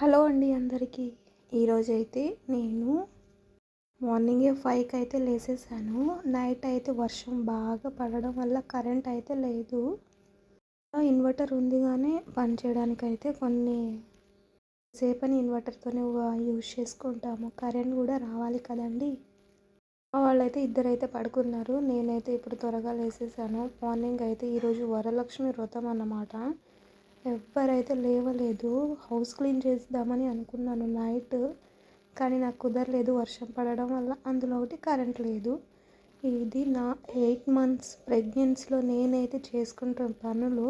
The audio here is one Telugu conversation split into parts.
హలో అండి అందరికీ. ఈరోజైతే నేను మార్నింగే ఫైవ్కి అయితే లేసేసాను. నైట్ అయితే వర్షం బాగా పడడం వల్ల కరెంట్ అయితే లేదు ఇన్వర్టర్ ఉంది కానీ పని చేయడానికి అయితే కొన్ని సేపని ఇన్వర్టర్తోనే యూజ్ చేసుకుంటాము. కరెంట్ కూడా రావాలి కదండి. వాళ్ళైతే ఇద్దరైతే పడుకున్నారు. నేనైతే ఇప్పుడు త్వరగా లేసేసాను. మార్నింగ్ అయితే ఈరోజు వరలక్ష్మి వ్రతం అన్నమాట. ఎవ్వరైతే లేవలేదు హౌస్ క్లీన్ చేద్దామని అనుకున్నాను నైట్ కానీ నాకు కుదరలేదు వర్షం పడడం వల్ల అందులో ఒకటి కరెంట్ లేదు. ఇది నా ఎయిట్ మంత్స్ ప్రెగ్నెన్సీలో నేనైతే చేసుకుంటున్న పనులు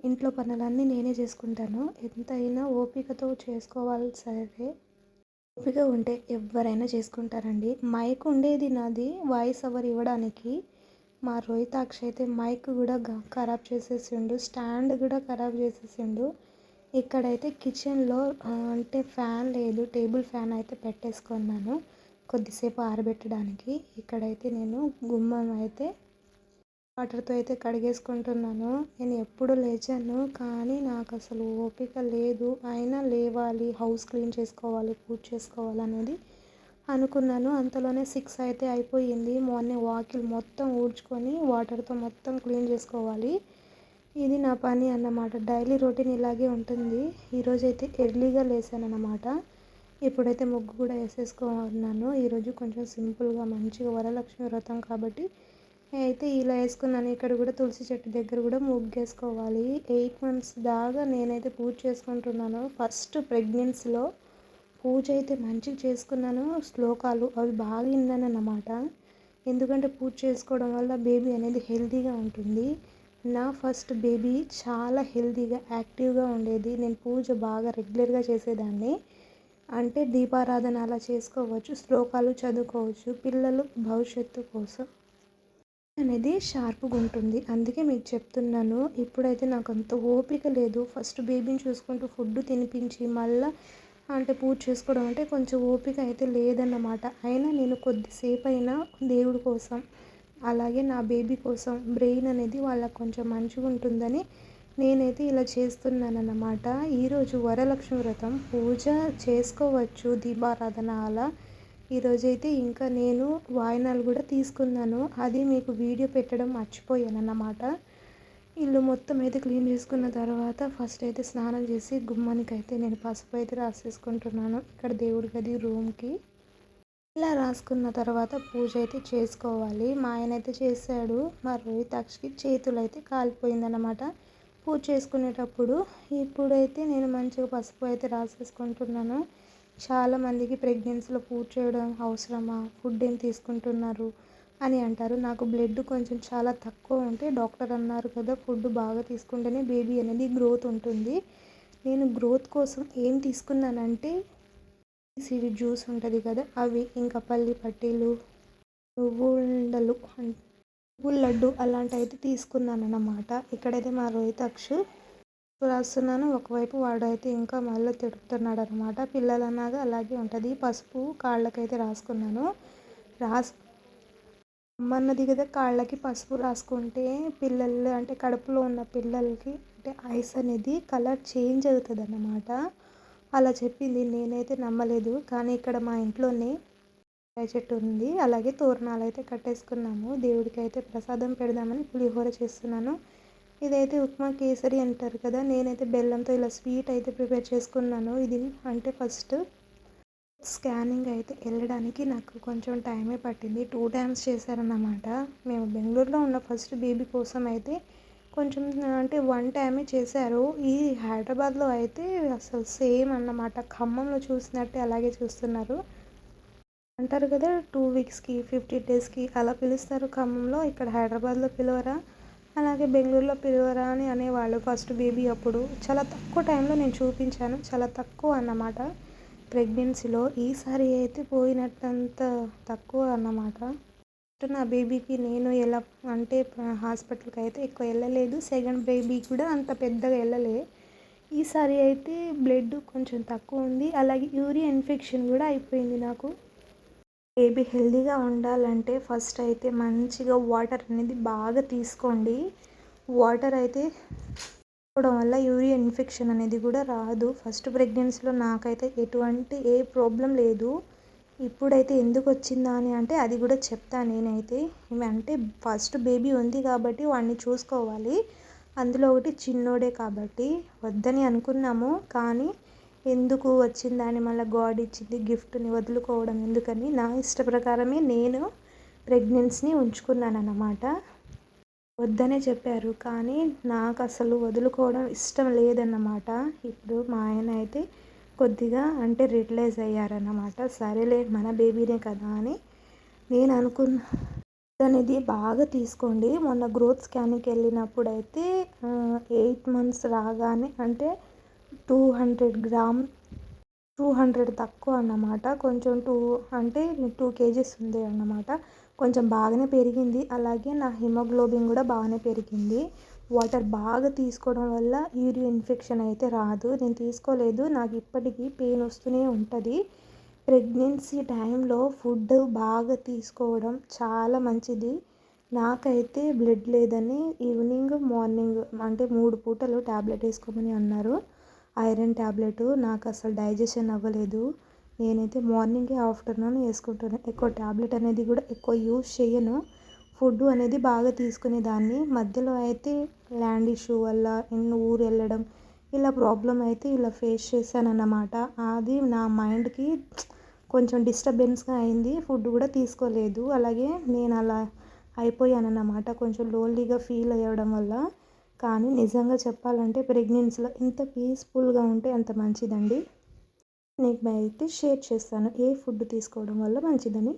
ఇంట్లో పనులన్నీ నేనే చేసుకుంటాను. ఎంతైనా ఓపికతో చేసుకోవాలి సరే. ఓపిక ఉంటే ఎవరైనా చేసుకుంటారండి. మైక్ ఉండేది నాది వాయిస్ ఓవర్ ఇవ్వడానికి మా రోహితాక్ష అయితే మైక్ కూడా ఖరాబ్ చేసేసిండు స్టాండ్ కూడా ఖరాబ్ చేసేసిండు. ఇక్కడైతే కిచెన్లో అంటే ఫ్యాన్ లేదు టేబుల్ ఫ్యాన్ అయితే పెట్టేసుకున్నాను కొద్దిసేపు ఆరబెట్టడానికి. ఇక్కడైతే నేను గుమ్మం అయితే వాటర్తో అయితే కడిగేసుకుంటున్నాను. నేను ఎప్పుడు లేచాను కానీ నాకు అసలు ఓపిక లేదు. అయినా లేవాలి హౌస్ క్లీన్ చేసుకోవాలి పూజ చేసుకోవాలి అనేది అనుకున్నాను. అంతలోనే సిక్స్ అయితే అయిపోయింది. మార్నింగ్ వాకిల్ మొత్తం ఊడ్చుకొని వాటర్తో మొత్తం క్లీన్ చేసుకోవాలి. ఇది నా పని అన్నమాట. డైలీ రొటీన్ ఇలాగే ఉంటుంది. ఈరోజు అయితే ఎర్లీగా లేసాను అన్నమాట ఇప్పుడైతే ముగ్గు కూడా వేసేసుకున్నాను. ఈరోజు కొంచెం సింపుల్గా మంచిగా వరలక్ష్మి వ్రతం కాబట్టి అయితే ఇలా వేసుకున్నాను. ఇక్కడ కూడా తులసి చెట్టు దగ్గర కూడా ముగ్గేసుకోవాలి. ఎయిట్ మంత్స్ దాకా నేనైతే పూజ చేసుకుంటున్నాను. ఫస్ట్ ప్రెగ్నెన్సీలో పూజ అయితే మంచిగా చేసుకున్నాను. శ్లోకాలు అవి బాగా విన్నాను అన్నమాట ఎందుకంటే పూజ చేసుకోవడం వల్ల బేబీ అనేది హెల్తీగా ఉంటుంది. నా ఫస్ట్ బేబీ చాలా హెల్తీగా యాక్టివ్గా ఉండేది. నేను పూజ బాగా రెగ్యులర్గా చేసేదాన్ని. అంటే దీపారాధన అలా చేసుకోవచ్చు శ్లోకాలు చదువుకోవచ్చు పిల్లలు భవిష్యత్తు కోసం అనేది షార్ప్గా ఉంటుంది. అందుకే మీకు చెప్తున్నాను. ఇప్పుడైతే నాకు అంత ఓపిక లేదు. ఫస్ట్ బేబీని చూసుకుంటూ ఫుడ్ తినిపించి మళ్ళీ అంటే పూజ చేసుకోవడం అంటే కొంచెం ఓపిక అయితే లేదన్నమాట. అయినా నేను కొద్దిసేపు అయినా దేవుడి కోసం అలాగే నా బేబీ కోసం బ్రెయిన్ అనేది వాళ్ళకి కొంచెం మంచిగా ఉంటుందని నేనైతే ఇలా చేస్తున్నాను అన్నమాట ఈరోజు వరలక్ష్మి వ్రతం పూజ చేసుకోవచ్చు దీపారాధన అలా ఈరోజైతే ఇంకా నేను వాయినాలు కూడా తీసుకున్నాను. అది మీకు వీడియో పెట్టడం మర్చిపోయాను అన్నమాట ఇల్లు మొత్తం అయితే క్లీన్ చేసుకున్న తర్వాత ఫస్ట్ అయితే స్నానం చేసి గుమ్మానికి అయితే నేను పసుపు అయితే రాసేసుకుంటున్నాను. ఇక్కడ దేవుడి గది రూమ్కి. ఇలా రాసుకున్న తర్వాత పూజ అయితే చేసుకోవాలి. మా ఆయన అయితే చేశాడు. మా రోహితాక్షకి చేతులు అయితే కాలిపోయిందనమాట పూజ చేసుకునేటప్పుడు ఇప్పుడైతే నేను మంచిగా పసుపు అయితే రాసేసుకుంటున్నాను. చాలామందికి ప్రెగ్నెన్సీలో పూజ చేయడం అవసరమా? ఫుడ్ ఏం తీసుకుంటున్నారు? అని అంటారు. నాకు బ్లడ్ కొంచెం చాలా తక్కువ ఉంటే డాక్టర్ అన్నారు కదా ఫుడ్ బాగా తీసుకుంటేనే బేబీ అనేది గ్రోత్ ఉంటుంది. నేను గ్రోత్ కోసం ఏం తీసుకున్నానంటే సిరి జ్యూస్ ఉంటుంది కదా అవి ఇంకా పల్లి పట్టీలు నువ్వుండలు నువ్వుల లడ్డు అలాంటివి అయితే తీసుకున్నాను అన్నమాట ఇక్కడైతే మా రోహితాక్ష రాస్తున్నాను. ఒకవైపు వాడైతే ఇంకా మళ్ళీ తిడుతున్నాడు అనమాట పిల్లలన్నాగా అలాగే ఉంటుంది. పసుపు కాళ్ళకైతే రాసుకున్నాను. రాసు అమ్మన్నది కదా కాళ్ళకి పసుపు రాసుకుంటే పిల్లలు అంటే కడుపులో ఉన్న పిల్లలకి అంటే ఐస్ అనేది కలర్ చేంజ్ అవుతుంది అన్నమాట అలా చెప్పింది నేనైతే నమ్మలేదు. కానీ ఇక్కడ మా ఇంట్లోనే చెట్టు ఉంది. అలాగే తోరణాలు అయితే కట్టేసుకున్నాము. దేవుడికి అయితే ప్రసాదం పెడదామని పులిహోర చేస్తున్నాను. ఇదైతే ఉప్మా కేసరి అంటారు కదా నేనైతే బెల్లంతో ఇలా స్వీట్ అయితే ప్రిపేర్ చేసుకున్నాను. ఇది అంటే ఫస్ట్ స్కానింగ్ అయితే వెళ్ళడానికి నాకు కొంచెం టైమే పట్టింది. టూ టైమ్స్ చేశారన్నమాట. మేము బెంగళూరులో ఉన్న ఫస్ట్ బేబీ కోసం అయితే కొంచెం అంటే వన్ టైమే చేశారు. ఈ హైదరాబాద్లో అయితే అసలు సేమ్ అన్నమాట. ఖమ్మంలో చూసినట్టే అలాగే చూస్తున్నారు. అంటారు కదా టూ వీక్స్కి ఫిఫ్టీ డేస్కి అలా పిలుస్తారు ఖమ్మంలో. ఇక్కడ హైదరాబాద్లో పిలవరా? అలాగే బెంగళూరులో పిలవరా అని అనేవాళ్ళు ఫస్ట్ బేబీ అప్పుడు. చాలా తక్కువ టైంలో నేను చూపించాను. చాలా తక్కువ అన్నమాట. ప్రెగ్నెన్సీలో ఈసారి అయితే పోయినట్టంత తక్కువ అన్నమాట. నా బేబీకి నేను ఎలా అంటే హాస్పిటల్కి అయితే ఎక్కువ వెళ్ళలేదు. సెకండ్ బేబీ కూడా అంత పెద్దగా వెళ్ళలే. ఈసారి అయితే బ్లడ్ కొంచెం తక్కువ ఉంది. అలాగే యూరియా ఇన్ఫెక్షన్ కూడా అయిపోయింది నాకు. బేబీ హెల్దీగా ఉండాలంటే ఫస్ట్ అయితే మంచిగా వాటర్ అనేది బాగా తీసుకోండి. వాటర్ అయితే తీసుకోవడం వల్ల యూరియా ఇన్ఫెక్షన్ అనేది కూడా రాదు. ఫస్ట్ ప్రెగ్నెన్సీలో నాకైతే ఎటువంటి ఏ ప్రాబ్లం లేదు. ఇప్పుడైతే ఎందుకు వచ్చిందా అని అంటే అది కూడా చెప్తాను నేనైతే. అంటే ఫస్ట్ బేబీ ఉంది కాబట్టి వాడిని చూసుకోవాలి. అందులో ఒకటి చిన్నోడే కాబట్టి వద్దని అనుకున్నాము కానీ ఎందుకు వచ్చిందని మళ్ళీ గాడ్ ఇచ్చింది గిఫ్ట్ని వదులుకోవడం ఎందుకని నా ఇష్ట ప్రకారమే నేను ప్రెగ్నెన్సీని ఉంచుకున్నాను అన్నమాట వద్దనే చెప్పారు. కానీ నాకు అసలు వదులుకోవడం ఇష్టం లేదన్నమాట. ఇప్పుడు మా ఆయన అయితే కొద్దిగా అంటే రిటలైజ్ అయ్యారన్నమాట. సరేలే మన బేబీనే కదా అని నేను అనుకున్న అనేది బాగా తీసుకోండి. మొన్న గ్రోత్ స్కానింగ్కి వెళ్ళినప్పుడు అయితే ఎయిట్ మంత్స్ రాగానే అంటే two hundred gram two hundred తక్కువ అన్నమాట. కొంచెం టూ అంటే టూ కేజీస్ ఉంది అన్నమాట. కొంచెం బాగానే పెరిగింది. అలాగే నా హిమోగ్లోబిన్ కూడా బాగానే పెరిగింది. వాటర్ బాగా తీసుకోవడం వల్ల యూరియన్ ఇన్ఫెక్షన్ అయితే రాదు. నేను తీసుకోలేదు. నాకు ఇప్పటికీ పెయిన్ వస్తూనే ఉంటుంది. ప్రెగ్నెన్సీ టైంలో ఫుడ్ బాగా తీసుకోవడం చాలా మంచిది. నాకైతే బ్లడ్ లేదని ఈవినింగ్ మార్నింగ్ అంటే మూడు పూటలు ట్యాబ్లెట్ వేసుకోమని అన్నారు. ఐరన్ ట్యాబ్లెట్ నాకు అసలు డైజెషన్ అవ్వలేదు. నేనైతే మార్నింగే ఆఫ్టర్నూన్ వేసుకుంటాను. ఎక్కువ ట్యాబ్లెట్ అనేది కూడా ఎక్కువ యూస్ చేయను. ఫుడ్ అనేది బాగా తీసుకునేదాన్ని మధ్యలో అయితే ల్యాండ్ ఇష్యూ వల్ల ఎన్నో ఊరు వెళ్ళడం ఇలా ప్రాబ్లం అయితే ఇలా ఫేస్ చేశాను అన్నమాట అది నా మైండ్కి కొంచెం డిస్టర్బెన్స్గా అయింది. ఫుడ్ కూడా తీసుకోలేదు. అలాగే నేను అలా అయిపోయాను అన్నమాట కొంచెం లోన్లీగా ఫీల్ అయ్యడం వల్ల. కానీ నిజంగా చెప్పాలంటే ప్రెగ్నెన్సీలో ఎంత పీస్ఫుల్గా ఉంటే అంత మంచిదండి. నీకు అయితే షేర్ చేస్తాను. ఏ ఫుడ్ తీసుకోవడం వల్ల మంచిదని.